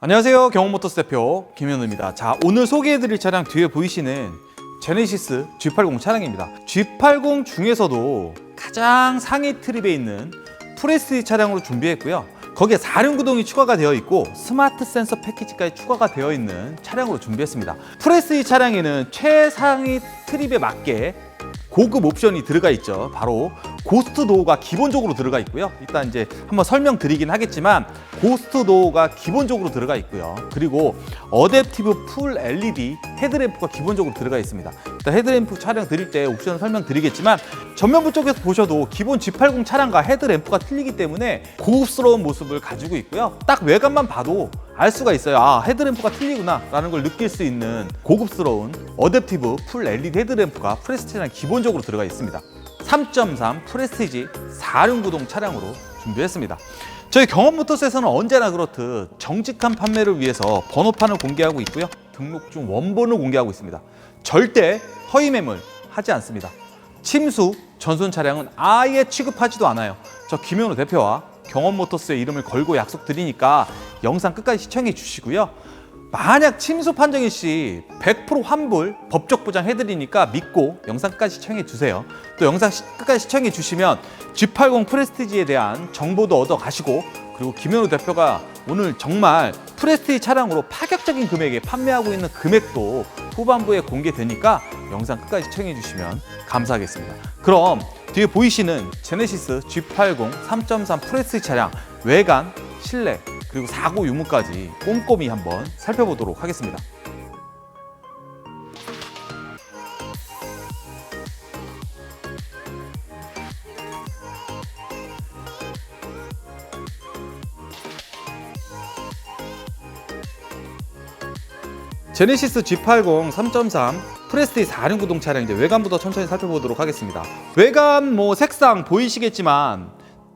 안녕하세요. 경험모터스 대표 김현우입니다. 자, 오늘 소개해드릴 차량 뒤에 보이시는 제네시스 G80 차량입니다. G80 중에서도 가장 상위 트립에 있는 프레스티 차량으로 준비했고요. 거기에 4륜 구동이 추가가 되어 있고 스마트 센서 패키지까지 추가가 되어 있는 차량으로 준비했습니다. 프레스티 차량에는 최상위 트립에 맞게 고급 옵션이 들어가 있죠. 바로 고스트 도어가 기본적으로 들어가 있고요. 일단 이제 한번 설명드리긴 하겠지만 고스트 도어가 기본적으로 들어가 있고요. 그리고 어댑티브 풀 LED 헤드램프가 기본적으로 들어가 있습니다. 일단 헤드램프 촬영 드릴 때 옵션을 설명드리겠지만 전면부 쪽에서 보셔도 기본 G80 차량과 헤드램프가 틀리기 때문에 고급스러운 모습을 가지고 있고요. 딱 외관만 봐도 알 수가 있어요. 아, 헤드램프가 틀리구나 라는 걸 느낄 수 있는 고급스러운 어댑티브 풀 LED 헤드램프가 프레스티지랑 기본적으로 들어가 있습니다. 3.3 프레스티지 4륜 구동 차량으로 준비했습니다. 저희 경험모터스에서는 언제나 그렇듯 정직한 판매를 위해서 번호판을 공개하고 있고요. 등록증 원본을 공개하고 있습니다. 절대 허위 매물 하지 않습니다. 침수, 전손 차량은 아예 취급하지도 않아요. 저 김현우 대표와 경험모터스의 이름을 걸고 약속드리니까 영상 끝까지 시청해 주시고요. 만약 침수 판정일 시 100% 환불 법적 보장 해드리니까 믿고 영상 끝까지 시청해 주세요. 또 영상 시- 끝까지 시청해 주시면 G80 프레스티지에 대한 정보도 얻어 가시고 그리고 김현우 대표가 오늘 정말 프레스티지 차량으로 파격적인 금액에 판매하고 있는 금액도 후반부에 공개되니까 영상 끝까지 시청해 주시면 감사하겠습니다. 그럼 뒤에 보이시는 제네시스 G80 3.3 프레스티지 차량 외관, 실내 그리고 사고 유무까지 꼼꼼히 한번 살펴보도록 하겠습니다. 제네시스 G80 3.3 프레스티 4륜 구동 차량 이제 외관부터 천천히 살펴보도록 하겠습니다. 외관 뭐 색상 보이시겠지만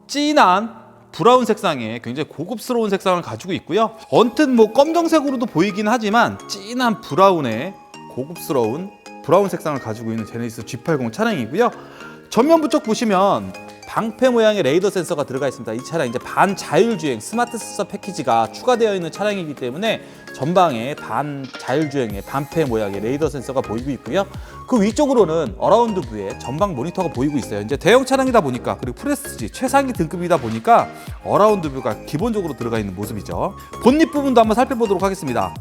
진한 브라운 색상의 굉장히 고급스러운 색상을 가지고 있고요. 언뜻 뭐 검정색으로도 보이긴 하지만 진한 브라운의 고급스러운 브라운 색상을 가지고 있는 제네시스 G80 차량이고요. 전면부 쪽 보시면 방패 모양의 레이더 센서가 들어가 있습니다. 이 차량 이제 반자율주행 스마트 센서 패키지가 추가되어 있는 차량이기 때문에 전방에 반자율주행의 반패 모양의 레이더 센서가 보이고 있고요. 그 위쪽으로는 어라운드 뷰에 전방 모니터가 보이고 있어요. 이제 대형 차량이다 보니까 그리고 프레스티지 최상위 등급이다 보니까 어라운드 뷰가 기본적으로 들어가 있는 모습이죠. 본닛 부분도 한번 살펴보도록 하겠습니다.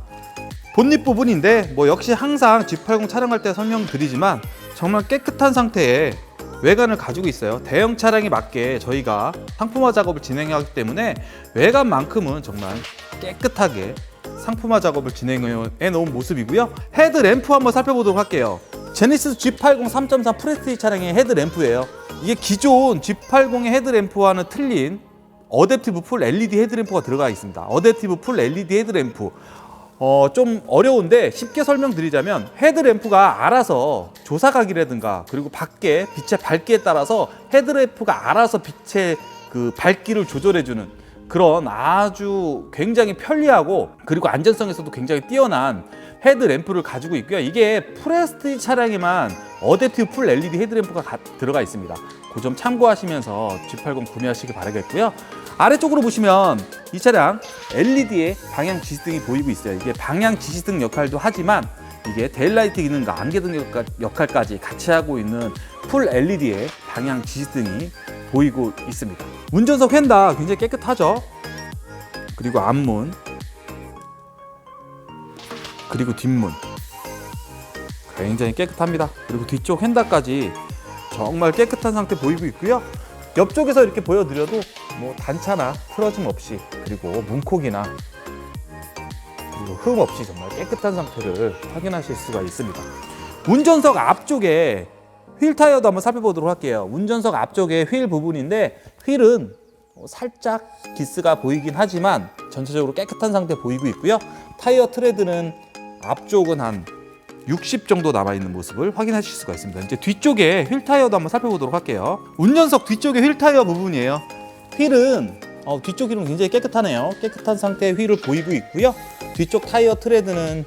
본닛 부분인데 뭐 역시 항상 G80 촬영할 때 설명드리지만 정말 깨끗한 상태의 외관을 가지고 있어요. 대형 차량에 맞게 저희가 상품화 작업을 진행하기 때문에 외관만큼은 정말 깨끗하게 상품화 작업을 진행해 놓은 모습이고요. 헤드 램프 한번 살펴보도록 할게요. 제네시스 G80 3.3 프레스티지 차량의 헤드 램프예요. 이게 기존 G80의 헤드 램프와는 틀린 어댑티브 풀 LED 헤드램프가 들어가 있습니다. 어댑티브 풀 LED 헤드램프. 어, 좀 어려운데 쉽게 설명드리자면 헤드램프가 알아서 조사각이라든가 그리고 밖에 빛의 밝기에 따라서 헤드램프가 알아서 빛의 그 밝기를 조절해주는 그런 아주 굉장히 편리하고 그리고 안전성에서도 굉장히 뛰어난 헤드램프를 가지고 있고요. 이게 프레스티 차량에만 어댑티브 풀 LED 헤드램프가 가- 들어가 있습니다. 그 점 참고하시면서 G80 구매하시기 바라겠고요. 아래쪽으로 보시면 이 차량 LED의 방향 지시등이 보이고 있어요. 이게 방향 지시등 역할도 하지만 이게 데일라이트 기능과 안개등 역할- 역할까지 같이 하고 있는 풀 LED의 방향 지시등이 보이고 있습니다. 운전석 휀다 굉장히 깨끗하죠. 그리고 앞문 그리고 뒷문 굉장히 깨끗합니다. 그리고 뒤쪽 휀다까지 정말 깨끗한 상태 보이고 있고요. 옆쪽에서 이렇게 보여드려도 뭐 단차나 틀어짐 없이 그리고 문콕이나 그리고 흠 없이 정말 깨끗한 상태를 확인하실 수가 있습니다. 운전석 앞쪽에 휠 타이어도 한번 살펴보도록 할게요. 운전석 앞쪽에 휠 부분인데 휠은 어, 살짝 기스가 보이긴 하지만 전체적으로 깨끗한 상태 보이고 있고요. 타이어 트레드는 앞쪽은 한 60 정도 남아 있는 모습을 확인하실 수가 있습니다. 이제 뒤쪽에 휠 타이어도 한번 살펴보도록 할게요. 운전석 뒤쪽에 휠 타이어 부분이에요. 휠은 어, 뒤쪽 휠은 굉장히 깨끗하네요. 깨끗한 상태의 휠을 보이고 있고요. 뒤쪽 타이어 트레드는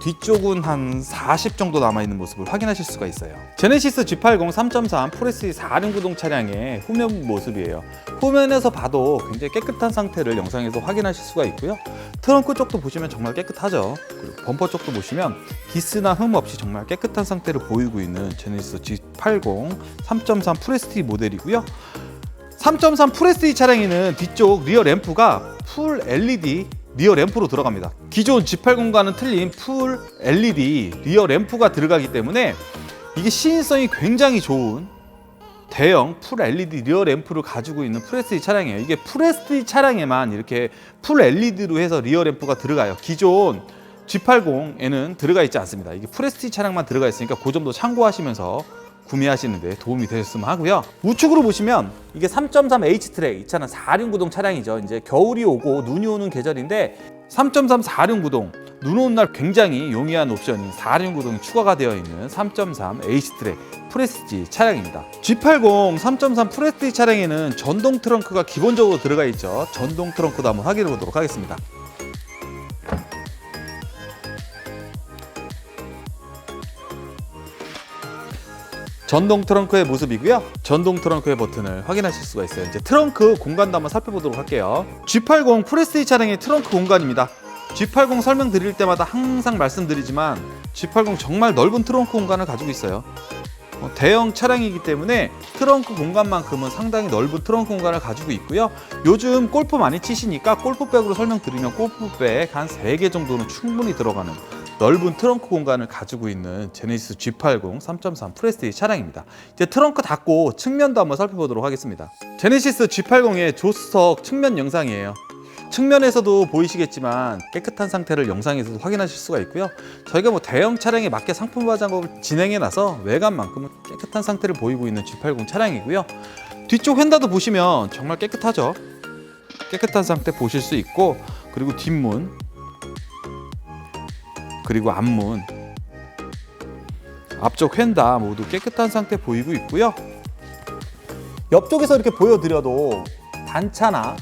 뒤쪽은 한 40 정도 남아있는 모습을 확인하실 수가 있어요. 제네시스 G80 3.3 프레스 4륜 구동 차량의 후면 모습이에요. 후면에서 봐도 굉장히 깨끗한 상태를 영상에서 확인하실 수가 있고요. 트렁크 쪽도 보시면 정말 깨끗하죠. 그리고 범퍼 쪽도 보시면 기스나 흠 없이 정말 깨끗한 상태를 보이고 있는 제네시스 G80 3.3 프레스티 모델이고요. 3.3 프레스티 차량에는 뒤쪽 리어 램프가 풀 LED 리어 램프로 들어갑니다. 기존 G80과는 틀린 풀 LED 리어 램프가 들어가기 때문에 이게 시인성이 굉장히 좋은 대형 풀 LED 리어 램프를 가지고 있는 프레스티 차량이에요. 이게 프레스티 차량에만 이렇게 풀 LED로 해서 리어 램프가 들어가요. 기존 G80에는 들어가 있지 않습니다. 이게 프레스티 차량만 들어가 있으니까 그 점도 참고하시면서 구매하시는데 도움이 되셨으면 하고요. 우측으로 보시면 이게 3.3 H 트랙 이 차는 4륜 구동 차량이죠. 이제 겨울이 오고 눈이 오는 계절인데 3.3 4륜 구동 눈 오는 날 굉장히 용이한 옵션인 4륜 구동이 추가가 되어 있는 3.3 H 트랙 프레스티 차량입니다. G80 3.3 프레스티 차량에는 전동 트렁크가 기본적으로 들어가 있죠. 전동 트렁크도 한번 확인해 보도록 하겠습니다. 전동 트렁크의 모습이고요. 전동 트렁크의 버튼을 확인하실 수가 있어요. 이제 트렁크 공간도 한번 살펴보도록 할게요. G80 프레스티 차량의 트렁크 공간입니다. G80 설명드릴 때마다 항상 말씀드리지만 G80 정말 넓은 트렁크 공간을 가지고 있어요. 어, 대형 차량이기 때문에 트렁크 공간만큼은 상당히 넓은 트렁크 공간을 가지고 있고요. 요즘 골프 많이 치시니까 골프백으로 설명드리면 골프백 한 3개 정도는 충분히 들어가는 넓은 트렁크 공간을 가지고 있는 제네시스 G80 3.3 프레스티 차량입니다. 이제 트렁크 닫고 측면도 한번 살펴보도록 하겠습니다. 제네시스 G80의 조수석 측면 영상이에요. 측면에서도 보이시겠지만 깨끗한 상태를 영상에서도 확인하실 수가 있고요. 저희가 뭐 대형 차량에 맞게 상품 화장업을 진행해 놔서 외관만큼은 깨끗한 상태를 보이고 있는 G80 차량이고요. 뒤쪽 휀다도 보시면 정말 깨끗하죠. 깨끗한 상태 보실 수 있고 그리고 뒷문 그리고 앞문 앞쪽 휀다 모두 깨끗한 상태 보이고 있고요. 옆쪽에서 이렇게 보여드려도 단차나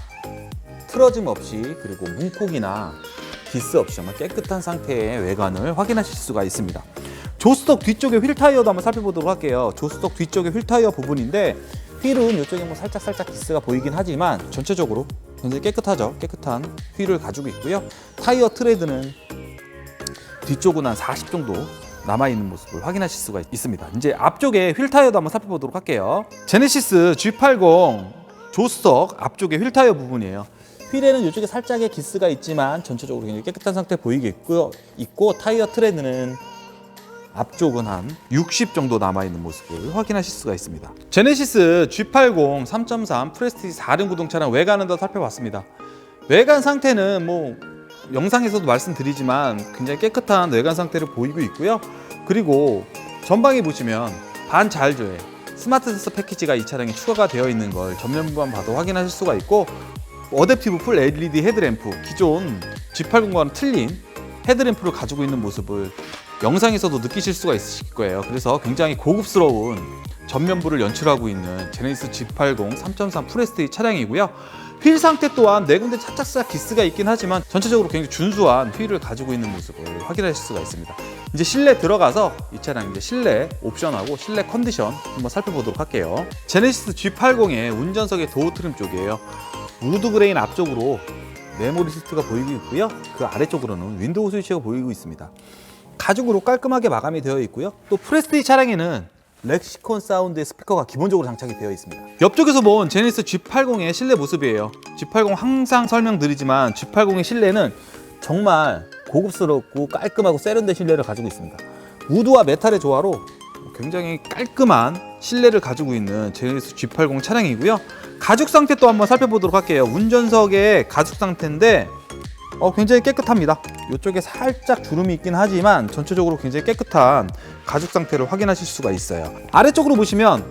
틀어짐 없이 그리고 문콕이나 기스 없이 정말 깨끗한 상태의 외관을 확인하실 수가 있습니다. 조수석 뒤쪽의 휠 타이어도 한번 살펴보도록 할게요. 조수석 뒤쪽의 휠 타이어 부분인데 휠은 이쪽에 뭐 살짝 살짝 기스가 보이긴 하지만 전체적으로 굉장히 깨끗하죠. 깨끗한 휠을 가지고 있고요. 타이어 트레드는 뒤쪽은 한 40 정도 남아있는 모습을 확인하실 수가 있습니다. 이제 앞쪽에 휠 타이어도 한번 살펴보도록 할게요. 제네시스 G80 조수석 앞쪽에 휠 타이어 부분이에요. 휠에는 이쪽에 살짝의 기스가 있지만 전체적으로 굉장히 깨끗한 상태 보이게 있고요. 있고 타이어 트레드는 앞쪽은 한 60 정도 남아있는 모습을 확인하실 수가 있습니다. 제네시스 G80 3.3 프레스티지 4륜 구동 차량 외관은 더 살펴봤습니다. 외관 상태는 뭐 영상에서도 말씀드리지만 굉장히 깨끗한 외관 상태를 보이고 있고요. 그리고 전방에 보시면 반자율조에 스마트 센서 패키지가 이 차량에 추가가 되어 있는 걸 전면부만 봐도 확인하실 수가 있고 어댑티브 풀 LED 헤드램프 기존 G80과는 틀린 헤드램프를 가지고 있는 모습을 영상에서도 느끼실 수가 있으실 거예요. 그래서 굉장히 고급스러운 전면부를 연출하고 있는 제네시스 G80 3.3 프레스티 차량이고요. 휠 상태 또한 네 군데 차짝짝 기스가 있긴 하지만 전체적으로 굉장히 준수한 휠을 가지고 있는 모습을 확인하실 수가 있습니다. 이제 실내 들어가서 이 차량 이제 실내 옵션하고 실내 컨디션 한번 살펴보도록 할게요. 제네시스 G80의 운전석의 도어 트림 쪽이에요. 우드 그레인 앞쪽으로 메모리 시트가 보이고 있고요. 그 아래쪽으로는 윈도우 스위치가 보이고 있습니다. 가죽으로 깔끔하게 마감이 되어 있고요. 또 프레스티 차량에는 렉시콘 사운드의 스피커가 기본적으로 장착이 되어 있습니다. 옆쪽에서 본 제네시스 G80의 실내 모습이에요. G80 항상 설명드리지만 G80의 실내는 정말 고급스럽고 깔끔하고 세련된 실내를 가지고 있습니다. 우드와 메탈의 조화로 굉장히 깔끔한 실내를 가지고 있는 제네시스 G80 차량이고요. 가죽 상태 또 한번 살펴보도록 할게요. 운전석의 가죽 상태인데 어, 굉장히 깨끗합니다. 이쪽에 살짝 주름이 있긴 하지만 전체적으로 굉장히 깨끗한 가죽 상태를 확인하실 수가 있어요. 아래쪽으로 보시면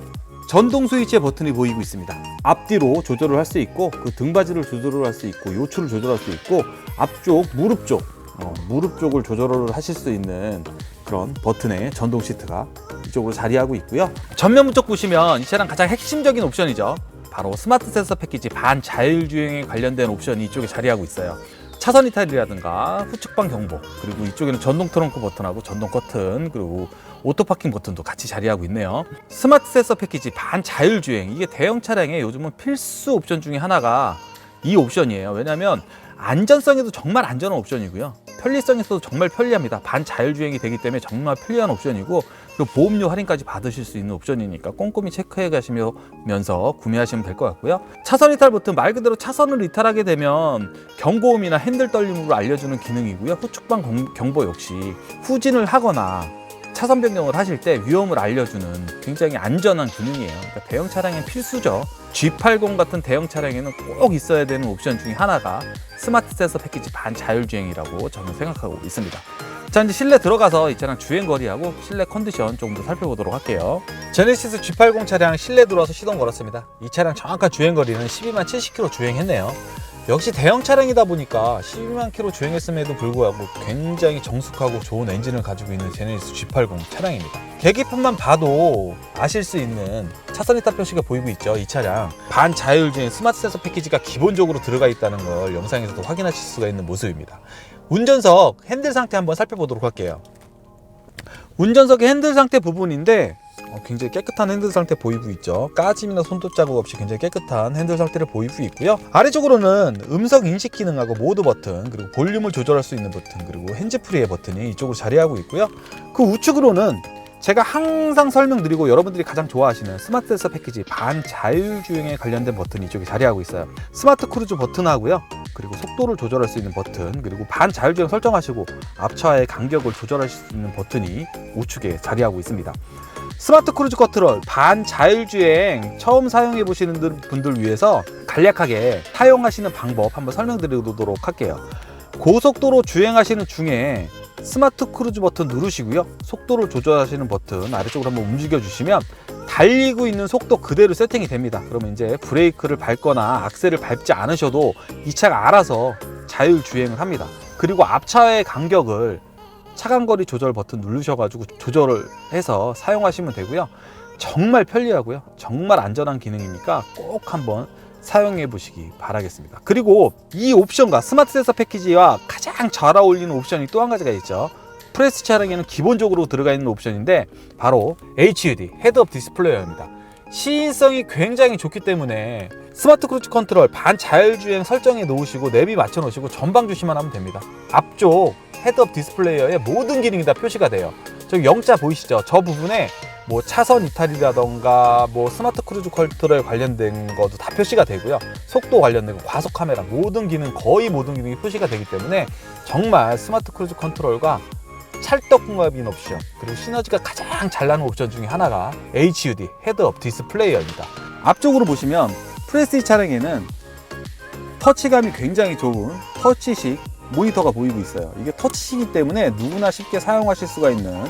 전동 스위치의 버튼이 보이고 있습니다. 앞뒤로 조절을 할 수 있고 그 등받이를 조절을 할 수 있고 요추를 조절할 수 있고 앞쪽 무릎 쪽 어, 무릎 쪽을 조절을 하실 수 있는 그런 버튼의 전동 시트가 이쪽으로 자리하고 있고요. 전면부 쪽 보시면 이 차량 가장 핵심적인 옵션이죠. 바로 스마트 센서 패키지 반 자율주행에 관련된 옵션이 이쪽에 자리하고 있어요. 차선 이탈이라든가 후측방 경보 그리고 이쪽에는 전동 트렁크 버튼하고 전동 커튼 그리고 오토 파킹 버튼도 같이 자리하고 있네요. 스마트 센서 패키지 반 자율 주행 이게 대형 차량의 요즘은 필수 옵션 중에 하나가 이 옵션이에요. 왜냐하면 안전성에도 정말 안전한 옵션이고요. 편리성에서도 정말 편리합니다. 반 자율 주행이 되기 때문에 정말 편리한 옵션이고 그리고 보험료 할인까지 받으실 수 있는 옵션이니까 꼼꼼히 체크해 가시면서 구매하시면 될 것 같고요. 차선 이탈 버튼 말 그대로 차선을 이탈하게 되면 경고음이나 핸들 떨림으로 알려주는 기능이고요. 후측방 경- 경보 역시 후진을 하거나 차선 변경을 하실 때 위험을 알려주는 굉장히 안전한 기능이에요. 그러니까 대형 차량엔 필수죠. G80 같은 대형 차량에는 꼭 있어야 되는 옵션 중에 하나가 스마트 센서 패키지 반 자율주행이라고 저는 생각하고 있습니다. 자 이제 실내 들어가서 이 차량 주행 거리하고 실내 컨디션 조금 더 살펴보도록 할게요. 제네시스 G80 차량 실내 들어와서 시동 걸었습니다. 이 차량 정확한 주행 거리는 12만 70km 주행했네요. 역시 대형 차량이다 보니까 12만 킬로 주행했음에도 불구하고 굉장히 정숙하고 좋은 엔진을 가지고 있는 제네시스 G80 차량입니다. 계기판만 봐도 아실 수 있는 차선 이탈 표시가 보이고 있죠. 이 차량 반 자율주행 스마트 센서 패키지가 기본적으로 들어가 있다는 걸 영상에서도 확인하실 수가 있는 모습입니다. 운전석 핸들 상태 한번 살펴보도록 할게요. 운전석의 핸들 상태 부분인데 어, 굉장히 깨끗한 핸들 상태 보이고 있죠. 까짐이나 손톱 자국 없이 굉장히 깨끗한 핸들 상태를 보이고 있고요. 아래쪽으로는 음성 인식 기능하고 모드 버튼 그리고 볼륨을 조절할 수 있는 버튼 그리고 핸즈프리의 버튼이 이쪽으로 자리하고 있고요. 그 우측으로는 제가 항상 설명드리고 여러분들이 가장 좋아하시는 스마트 센서 패키지 반 자율주행에 관련된 버튼이 이쪽에 자리하고 있어요. 스마트 크루즈 버튼하고요. 그리고 속도를 조절할 수 있는 버튼, 그리고 반 자율주행 설정하시고 앞차의 간격을 조절하실 수 있는 버튼이 우측에 자리하고 있습니다. 스마트 크루즈 컨트롤 반 자율주행 처음 사용해 보시는 분들 위해서 간략하게 사용하시는 방법 한번 설명드리도록 할게요. 고속도로 주행하시는 중에 스마트 크루즈 버튼 누르시고요. 속도를 조절하시는 버튼 아래쪽으로 한번 움직여 주시면 달리고 있는 속도 그대로 세팅이 됩니다. 그러면 이제 브레이크를 밟거나 악셀을 밟지 않으셔도 이 차가 알아서 자율 주행을 합니다. 그리고 앞차의 간격을 차간거리 조절 버튼 누르셔가지고 조절을 해서 사용하시면 되고요. 정말 편리하고요. 정말 안전한 기능이니까 꼭 한번 사용해 보시기 바라겠습니다. 그리고 이 옵션과 스마트 센서 패키지와 가장 잘 어울리는 옵션이 또 한 가지가 있죠. 프레스 차량에는 기본적으로 들어가 있는 옵션인데 바로 HUD 헤드업 디스플레이어입니다. 시인성이 굉장히 좋기 때문에 스마트 크루즈 컨트롤 반 자율주행 설정해 놓으시고 내비 맞춰 놓으시고 전방 주시만 하면 됩니다. 앞쪽 헤드업 디스플레이어에 모든 기능이 다 표시가 돼요. 저기 영자 보이시죠? 저 부분에 뭐 차선 이탈이라던가 뭐 스마트 크루즈 컨트롤 관련된 것도 다 표시가 되고요. 속도 관련된 거, 과속 카메라 모든 기능 거의 모든 기능이 표시가 되기 때문에 정말 스마트 크루즈 컨트롤과 찰떡궁합인 옵션 그리고 시너지가 가장 잘 나는 옵션 중에 하나가 HUD 헤드업 디스플레이어입니다. 앞쪽으로 보시면 프레스티 차량에는 터치감이 굉장히 좋은 터치식 모니터가 보이고 있어요. 이게 터치이기 때문에 누구나 쉽게 사용하실 수가 있는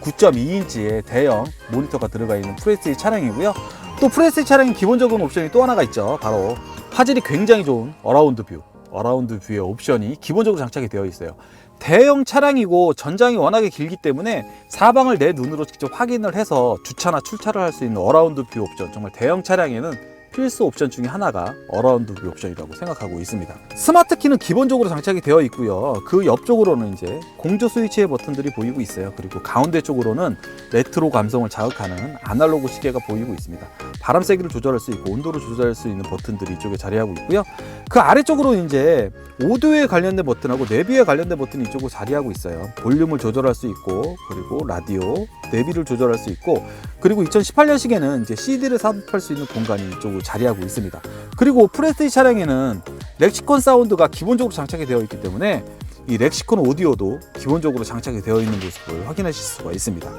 9.2인치의 대형 모니터가 들어가 있는 프레스티 차량이고요. 또 프레스티 차량의 기본적인 옵션이 또 하나가 있죠. 바로 화질이 굉장히 좋은 어라운드 뷰. 어라운드 뷰의 옵션이 기본적으로 장착이 되어 있어요. 대형 차량이고 전장이 워낙에 길기 때문에 사방을 내 눈으로 직접 확인을 해서 주차나 출차를 할 수 있는 어라운드 뷰 옵션 정말 대형 차량에는 필수 옵션 중에 하나가 어라운드 뷰 옵션이라고 생각하고 있습니다. 스마트 키는 기본적으로 장착이 되어 있고요. 그 옆쪽으로는 이제 공조 스위치의 버튼들이 보이고 있어요. 그리고 가운데 쪽으로는 레트로 감성을 자극하는 아날로그 시계가 보이고 있습니다. 바람 세기를 조절할 수 있고 온도를 조절할 수 있는 버튼들이 이쪽에 자리하고 있고요. 그 아래쪽으로 이제 오디오에 관련된 버튼하고 내비에 관련된 버튼이 이쪽으로 자리하고 있어요. 볼륨을 조절할 수 있고 그리고 라디오, 내비를 조절할 수 있고 그리고 2018년식에는 이제 CD를 삽입할 수 있는 공간이 이쪽으로 자리하고 있습니다. 그리고 프레스티 차량에는 렉시콘 사운드가 기본적으로 장착이 되어 있기 때문에 이 렉시콘 오디오도 기본적으로 장착이 되어 있는 모습을 확인하실 수가 있습니다.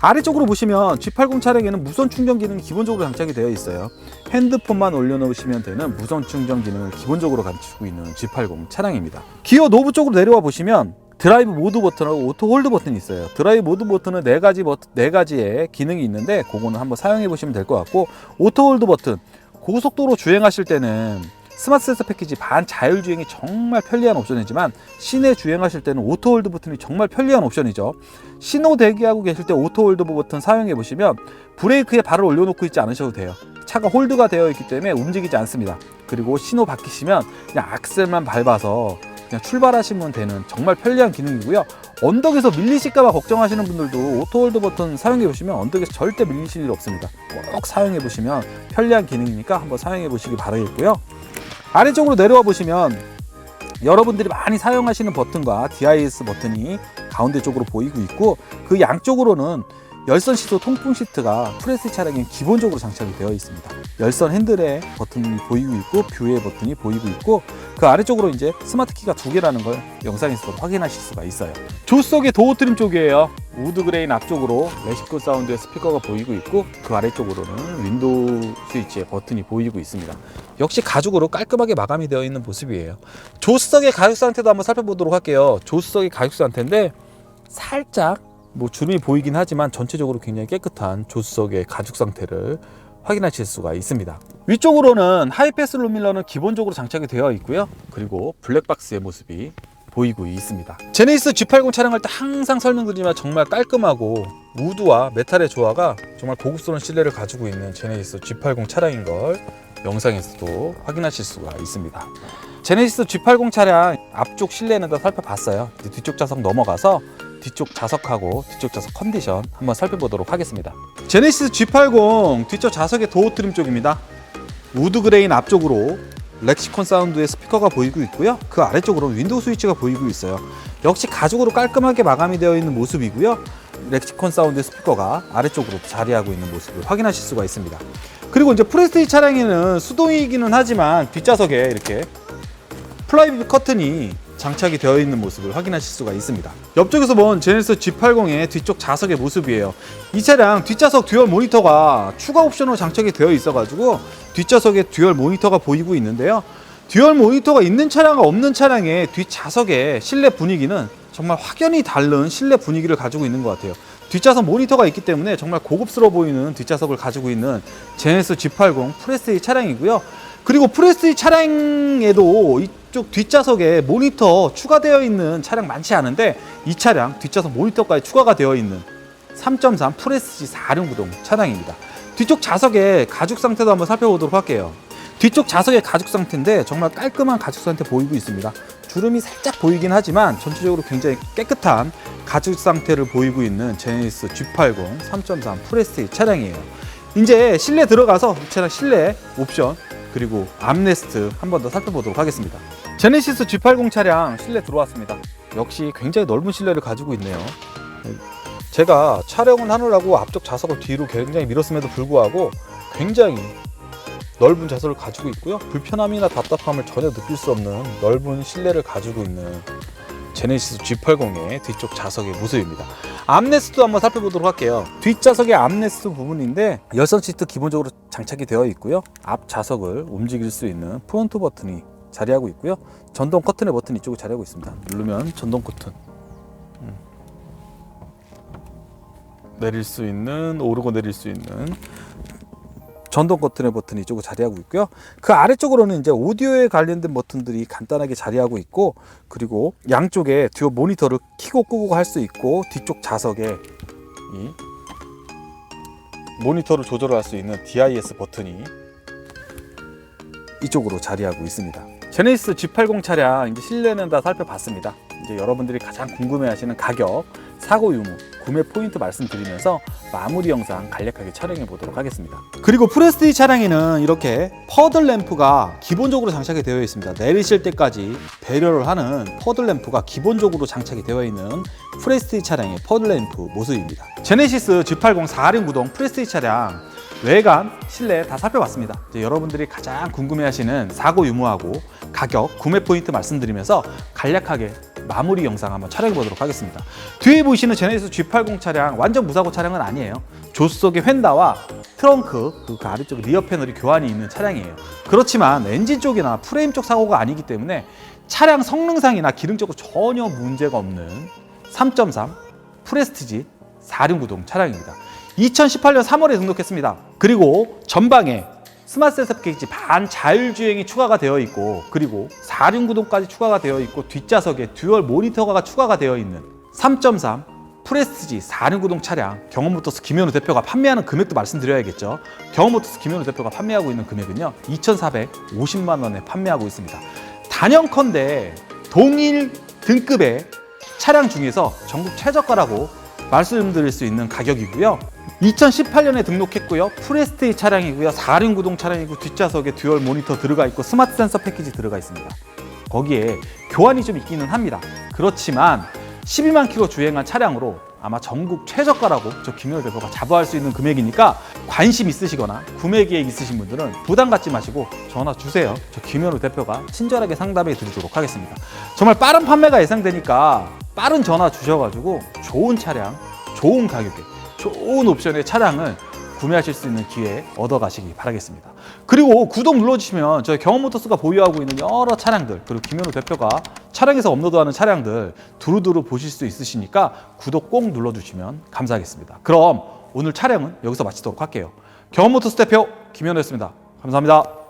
아래쪽으로 보시면 G80 차량에는 무선 충전 기능이 기본적으로 장착이 되어 있어요. 핸드폰만 올려놓으시면 되는 무선 충전 기능을 기본적으로 갖추고 있는 G80 차량입니다. 기어 노브 쪽으로 내려와 보시면 드라이브 모드 버튼하고 오토 홀드 버튼이 있어요. 드라이브 모드 버튼은 네 가지 버튼, 네 가지의 기능이 있는데 그거는 한번 사용해 보시면 될 것 같고 오토 홀드 버튼 고속도로 주행하실 때는 스마트 센서 패키지 반 자율 주행이 정말 편리한 옵션이지만 시내 주행하실 때는 오토 홀드 버튼이 정말 편리한 옵션이죠. 신호 대기하고 계실 때 오토 홀드 버튼 사용해 보시면 브레이크에 발을 올려놓고 있지 않으셔도 돼요. 차가 홀드가 되어 있기 때문에 움직이지 않습니다. 그리고 신호 바뀌시면 그냥 악셀만 밟아서 그냥 출발하시면 되는 정말 편리한 기능이고요. 언덕에서 밀리실까봐 걱정하시는 분들도 오토홀드 버튼 사용해 보시면 언덕에서 절대 밀리실 일 없습니다. 꼭 사용해 보시면 편리한 기능이니까 한번 사용해 보시기 바라겠고요. 아래쪽으로 내려와 보시면 여러분들이 많이 사용하시는 버튼과 DIS 버튼이 가운데 쪽으로 보이고 있고 그 양쪽으로는 열선 시소 통풍 시트가 프레스 차량에 기본적으로 장착이 되어 있습니다. 열선 핸들에 버튼이 보이고 있고 뷰에 버튼이 보이고 있고 그 아래쪽으로 이제 스마트 키가 두 개라는 걸 영상에서도 확인하실 수가 있어요. 조수석의 도어 트림 쪽이에요. 우드 그레인 앞쪽으로 레시코 사운드의 스피커가 보이고 있고 그 아래쪽으로는 윈도우 스위치의 버튼이 보이고 있습니다. 역시 가죽으로 깔끔하게 마감이 되어 있는 모습이에요. 조수석의 가죽 상태도 한번 살펴보도록 할게요. 조수석의 가죽 상태인데 살짝 뭐 주름이 보이긴 하지만 전체적으로 굉장히 깨끗한 조수석의 가죽 상태를 확인하실 수가 있습니다. 위쪽으로는 하이패스 룸밀러는 기본적으로 장착이 되어 있고요. 그리고 블랙박스의 모습이 보이고 있습니다. 제네시스 G80 차량할 때 항상 설명드리지만 정말 깔끔하고 우드와 메탈의 조화가 정말 고급스러운 실내를 가지고 있는 제네시스 G80 차량인 걸 영상에서도 확인하실 수가 있습니다. 제네시스 G80 차량 앞쪽 실내는 다 살펴봤어요. 뒤쪽 좌석 넘어가서 뒤쪽 좌석하고 뒤쪽 좌석 컨디션 한번 살펴보도록 하겠습니다. 제네시스 G80 뒤쪽 좌석의 도어 트림 쪽입니다. 우드 그레인 앞쪽으로 렉시콘 사운드의 스피커가 보이고 있고요. 그 아래쪽으로 윈도우 스위치가 보이고 있어요. 역시 가죽으로 깔끔하게 마감이 되어 있는 모습이고요. 렉시콘 사운드의 스피커가 아래쪽으로 자리하고 있는 모습을 확인하실 수가 있습니다. 그리고 이제 프레스티 차량에는 수동이기는 하지만 뒷좌석에 이렇게 플라이빗 커튼이 장착이 되어 있는 모습을 확인하실 수가 있습니다. 옆쪽에서 본 제네시스 G80의 뒤쪽 좌석의 모습이에요. 이 차량 뒷좌석 듀얼 모니터가 추가 옵션으로 장착이 되어 있어가지고 뒷좌석에 듀얼 모니터가 보이고 있는데요. 듀얼 모니터가 있는 차량과 없는 차량의 뒷좌석의 실내 분위기는 정말 확연히 다른 실내 분위기를 가지고 있는 것 같아요. 뒷좌석 모니터가 있기 때문에 정말 고급스러워 보이는 뒷좌석을 가지고 있는 제네시스 G80 프레스티 차량이고요. 그리고 프레스티 차량에도 이쪽 뒷좌석에 모니터 추가되어 있는 차량 많지 않은데 이 차량 뒷좌석 모니터까지 추가가 되어 있는 3.3 프레스티 4륜 구동 차량입니다. 뒤쪽 좌석의 가죽 상태도 한번 살펴보도록 할게요. 뒤쪽 좌석의 가죽 상태인데 정말 깔끔한 가죽 상태 보이고 있습니다. 주름이 살짝 보이긴 하지만 전체적으로 굉장히 깨끗한 가죽 상태를 보이고 있는 제네시스 G80 3.3 프레스티 차량이에요. 이제 실내 들어가서 이 차량 실내 옵션 그리고 암레스트 한 번 더 살펴보도록 하겠습니다. 제네시스 G80 차량 실내 들어왔습니다. 역시 굉장히 넓은 실내를 가지고 있네요. 제가 촬영을 하느라고 앞쪽 좌석을 뒤로 굉장히 밀었음에도 불구하고 굉장히 넓은 좌석을 가지고 있고요. 불편함이나 답답함을 전혀 느낄 수 없는 넓은 실내를 가지고 있는 제네시스 G80의 뒤쪽 좌석의 모습입니다. 암레스트도 한번 살펴보도록 할게요. 뒷좌석의 암레스트 부분인데 열선 시트 기본적으로 장착이 되어 있고요. 앞 좌석을 움직일 수 있는 프론트 버튼이 자리하고 있고요. 전동 커튼의 버튼이 이쪽에 자리하고 있습니다. 누르면 전동 커튼 음. 내릴 수 있는 오르고 내릴 수 있는 전동 버튼의 버튼이 이쪽으로 자리하고 있고요. 그 아래쪽으로는 이제 오디오에 관련된 버튼들이 간단하게 자리하고 있고 그리고 양쪽에 듀오 모니터를 켜고 끄고 할 수 있고 뒤쪽 좌석에 이 모니터를 조절할 수 있는 DIS 버튼이 이쪽으로 자리하고 있습니다. 제네시스 G80 차량 이제 실내는 다 살펴봤습니다. 이제 여러분들이 가장 궁금해하시는 가격, 사고 유무, 구매 포인트 말씀드리면서 마무리 영상 간략하게 촬영해 보도록 하겠습니다. 그리고 프레스티 차량에는 이렇게 퍼들 램프가 기본적으로 장착이 되어 있습니다. 내리실 때까지 배려를 하는 퍼들 램프가 기본적으로 장착이 되어 있는 프레스티 차량의 퍼들 램프 모습입니다. 제네시스 G80 4륜 구동 프레스티 차량 외관, 실내 다 살펴봤습니다. 여러분들이 가장 궁금해하시는 사고 유무하고 가격, 구매 포인트 말씀드리면서 간략하게 마무리 영상 한번 촬영해 보도록 하겠습니다. 뒤에 보이시는 제네시스 G80 차량 완전 무사고 차량은 아니에요. 조수석의 휀다와 트렁크 그 아래쪽 리어 패널이 교환이 있는 차량이에요. 그렇지만 엔진 쪽이나 프레임 쪽 사고가 아니기 때문에 차량 성능상이나 기능적으로 전혀 문제가 없는 3.3 프레스티지 4륜구동 차량입니다. 2018년 3월에 등록했습니다. 그리고 전방에 스마트 셋업 게이지 반 자율주행이 추가가 되어 있고 그리고 4륜 구동까지 추가가 되어 있고 뒷좌석에 듀얼 모니터가 추가가 되어 있는 3.3 프레스티지 4륜 구동 차량 경험모터스 김현우 대표가 판매하는 금액도 말씀드려야겠죠. 경험모터스 김현우 대표가 판매하고 있는 금액은요 2,450만 원에 판매하고 있습니다. 단연컨대 동일 등급의 차량 중에서 전국 최저가라고 말씀드릴 수 있는 가격이고요. 2018년에 등록했고요. 프레스테이 차량이고요. 4륜 구동 차량이고 뒷좌석에 듀얼 모니터 들어가 있고 스마트 센서 패키지 들어가 있습니다. 거기에 교환이 좀 있기는 합니다. 그렇지만 12만 킬로 주행한 차량으로 아마 전국 최저가라고 저 김현우 대표가 자부할 수 있는 금액이니까 관심 있으시거나 구매 계획 있으신 분들은 부담 갖지 마시고 전화 주세요. 저 김현우 대표가 친절하게 상담해 드리도록 하겠습니다. 정말 빠른 판매가 예상되니까 빠른 전화 주셔가지고 좋은 차량, 좋은 가격에 좋은 옵션의 차량을 구매하실 수 있는 기회 얻어가시기 바라겠습니다. 그리고 구독 눌러주시면 저희 경험모터스가 보유하고 있는 여러 차량들 그리고 김현우 대표가 차량에서 업로드하는 차량들 두루두루 보실 수 있으시니까 구독 꼭 눌러주시면 감사하겠습니다. 그럼 오늘 촬영은 여기서 마치도록 할게요. 경험모터스 대표 김현우였습니다. 감사합니다.